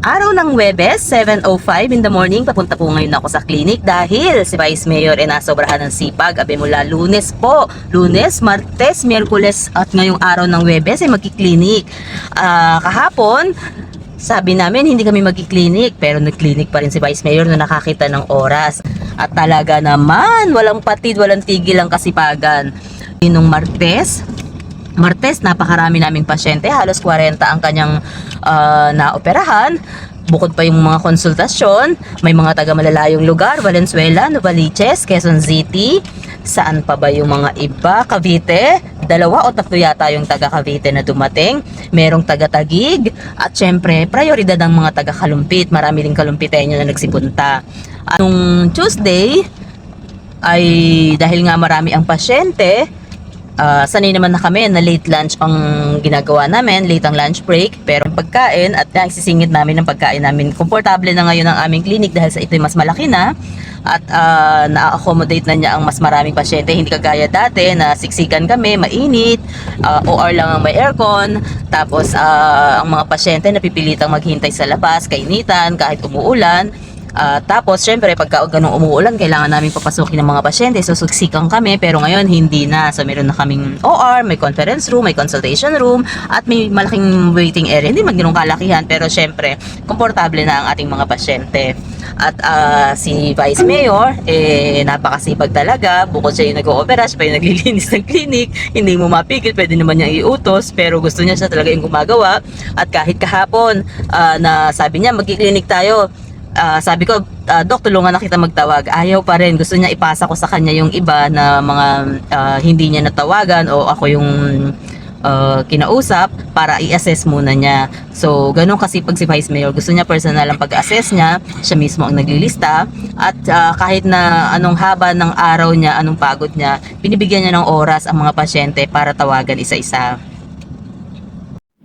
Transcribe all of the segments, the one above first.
Araw ng Webes, 7.05 in the morning, papunta po ngayon ako sa clinic dahil si Vice Mayor ay nasobrahan ng sipag. Abe mula lunes po, lunes, martes, miyerkules at ngayong araw ng Webes ay magkiklinik. Ah, kahapon, sabi namin hindi kami magkiklinik pero nag-clinic pa rin si Vice Mayor na nakakita ng oras. At talaga naman, walang patid, walang tigil ang kasipagan. Nung Martes, Martes, napakarami naming pasyente, halos 40 ang kanyang ah, naoperahan. Bukod pa yung mga konsultasyon, may mga taga malalayong lugar, Valenzuela, Novaliches, Quezon City. Saan pa ba yung mga iba? Cavite, dalawa o tatlo yata yung taga Cavite na dumating. Merong taga Tagig at syempre prioridad ang mga taga Kalumpit. Marami ring kalumpitenyo na nagsipunta. At nung Tuesday, ay dahil nga marami ang pasyente, Ah, sanay naman na kami na late lunch ang ginagawa namin, late ang lunch break, pero ang pagkain at nagsisingit namin ng pagkain namin. Komportable na ngayon ang aming clinic dahil sa ito'y mas malaki na at ah, na-accommodate na niya ang mas maraming pasyente. Hindi kagaya dati na siksikan kami, mainit, ah, OR lang ang may aircon, tapos ah, ang mga pasyente napipilitang maghintay sa labas, kainitan, kahit umuulan. Ah, tapos, syempre, pagka ganun umuulan, kailangan namin papasukin ng mga pasyente. So, suksikan kami. Pero ngayon, hindi na. So, meron na kaming OR, may conference room, may consultation room, at may malaking waiting area. Hindi man ganun kalakihan, pero syempre, komportable na ang ating mga pasyente. At ah, si Vice Mayor, eh, napakasipag talaga. Bukod siya yung nag-oopera, siya pa yung naglilinis ng clinic. Hindi mo mapigil, pwede naman niya iutos. Pero gusto niya siya talaga yung gumagawa. At kahit kahapon, ah, na sabi niya, magkiklinik tayo, Ah, sabi ko, ah, Dok, tulungan na kita magtawag. Ayaw pa rin. Gusto niya ipasa ko sa kanya yung iba na mga ah, hindi niya natawagan o ako yung ah, kinausap para i-assess muna niya. So, ganun kasi pag si Vice Mayor, gusto niya personal ang pag-assess niya. Siya mismo ang naglilista. At ah, kahit na anong haba ng araw niya, anong pagod niya, binibigyan niya ng oras ang mga pasyente para tawagan isa-isa.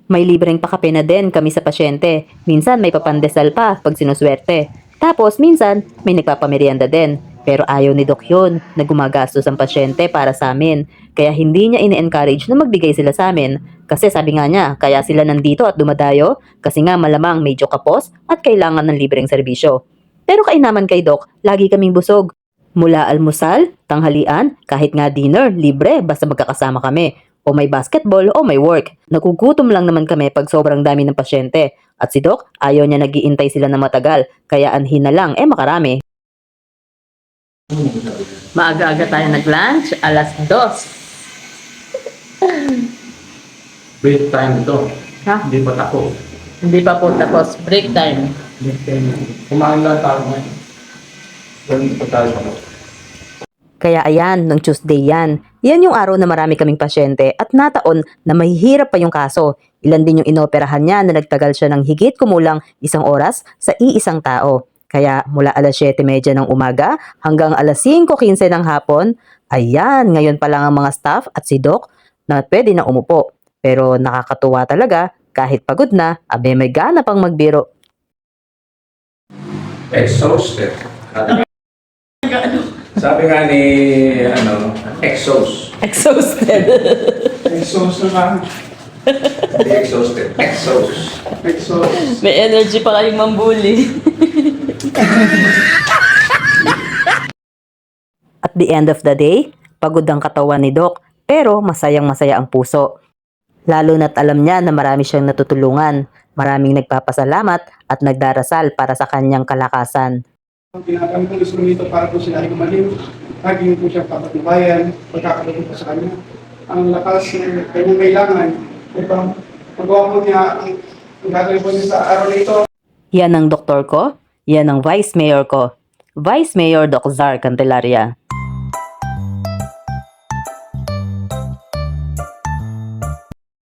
May libreng pakape na din kami sa pasyente. Minsan may papandesal pa pag sinuswerte. Tapos minsan may nagpapamerienda din. Pero ayaw ni Doc yun na gumagastos ang pasyente para sa amin. Kaya hindi niya ini-encourage na magbigay sila sa amin. Kasi sabi nga niya, kaya sila nandito at dumadayo kasi nga malamang medyo kapos at kailangan ng libreng serbisyo. Pero kainaman kay Doc, lagi kaming busog. Mula almusal, tanghalian, kahit nga dinner, libre basta magkakasama kami. O may basketball o may work. Nagugutom lang naman kami pag sobrang dami ng pasyente. At si Doc, ayaw niya nagiintay sila na matagal. Kaya anhin na lang, eh makarami. Maaga-aga tayo nag-lunch, alas dos. Break time ito. Ha? Hindi pa tako. Hindi pa po tapos, break time. Break time. Kumain lang tayo ngayon. Ganun pa tayo. Kaya ayan, nung Tuesday yan. Yan yung araw na marami kaming pasyente at nataon na mahihirap pa yung kaso. Ilan din yung inoperahan niya na nagtagal siya ng higit kumulang isang oras sa iisang tao. Kaya mula alas 7.30 ng umaga hanggang alas 5.15 ng hapon, ayan, ngayon pa lang ang mga staff at si Doc na pwede na umupo. Pero nakakatuwa talaga, kahit pagod na, abe may gana pang magbiro. Exhausted. Sabi nga ni, ano, exhaust. Exhausted. Exhaust naman. Hindi exhausted. Exhaust. Exhaust. may energy pa kayong mambuli. At the end of the day, pagod ang katawan ni Doc, pero masayang masaya ang puso. Lalo na't alam niya na marami siyang natutulungan, maraming nagpapasalamat at nagdarasal para sa kanyang kalakasan. Tinatanong ko gusto nito para po sila ay gumaling. Lagi po siya papatubayan, pagkakaroon po sa kanya. Ang lakas ng kanyang kailangan, upang magawa po niya ang gagawin po niya sa araw na ito. Yan ang doktor ko, yan ang vice mayor ko. Vice Mayor Doc Zar Candelaria.